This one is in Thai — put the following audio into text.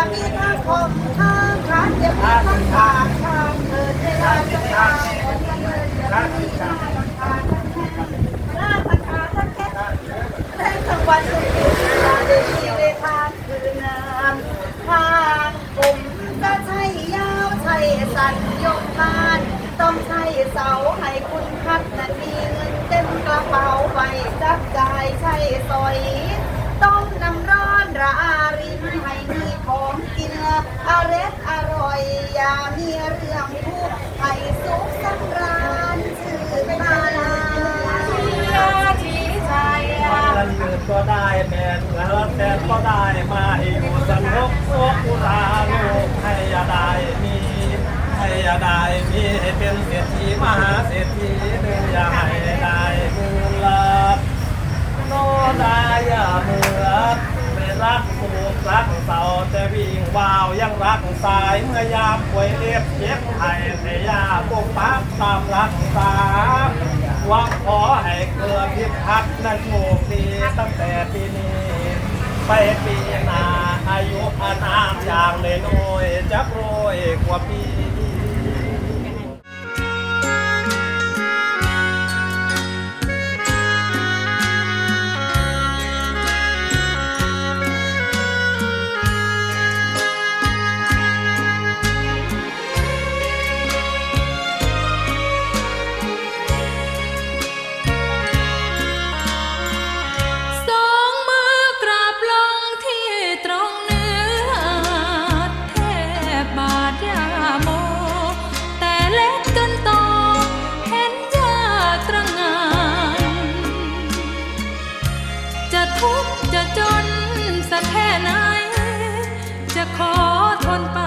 คมข้างขาเจ็บข้างขาข้างเกิดเวลาจะตายคนละเงินจะมีหน้าลำคาญหน้าพันขาทั้งแค่แรงทั้งวันทุกคืนเวลาได้มีเวทานคืนน้ำทางผมก็ใช่ยาวใช่สันยกบาน ต้องใช้เสาให้คุณพัดนาทีเงินเต็มกระเป๋าไปจับจ่ายใช้สอย ต้มน้ำร้อนระอารินให้มี ของกินอร็ดอร่อย อย่ามีเรื่องทุกข์ให้สุขสำราญชื่อมาลาทีใจวันเกิดก็ได้แม่นแล้วแต่ก็ได้มาอยู่สนุกโอกอุราลูกให้อยาได้มีให้อยาได้มีให้เป็นเศรษฐีมหาเศรษฐีเดินอย่าให้ได้เงินละโนดายาเมือไม่รัก รักเสาแต่วิ่งวาวยังรักสายเมื่อยามป่วยเล็บเจ็บไห้แต่ยาปกปักตามรักษาว่าขอให้เกลือพิพัฒนั้นโชคดีตั้งแต่ปีนี้ไปปีหน้าอายุอานามอย่างเลยน้อยจักรวยกว่าปี แค่ไหน จะขอทนไป